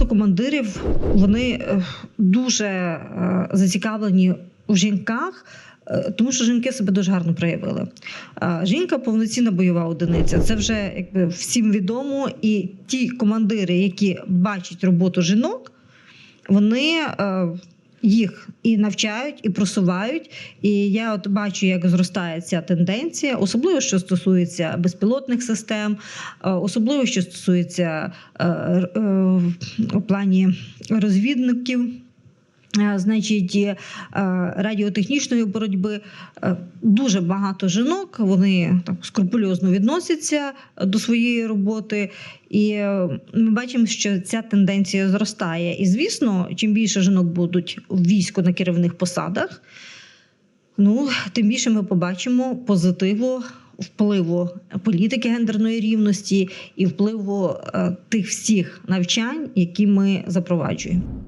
багато командирів вони е, дуже е, зацікавлені у жінках. е, Тому що жінки себе дуже гарно проявили. Жінка повноцінна бойова одиниця. Це вже якби всім відомо. І ті командири, які бачать роботу жінок, вони їх і навчають, і просувають. І я от бачу, як зростає ця тенденція, особливо що стосується безпілотних систем, е, особливо що стосується е, е, плані розвідників. Е, Значить, е, радіотехнічної боротьби Е, дуже багато жінок. Вони так скрупульозно відносяться до своєї роботи, і ми бачимо, що ця тенденція зростає. І звісно, чим більше жінок будуть в війську на керівних посадах, ну тим більше ми побачимо позитиву. Впливу політики гендерної рівності і впливу тих всіх навчань, які ми запроваджуємо.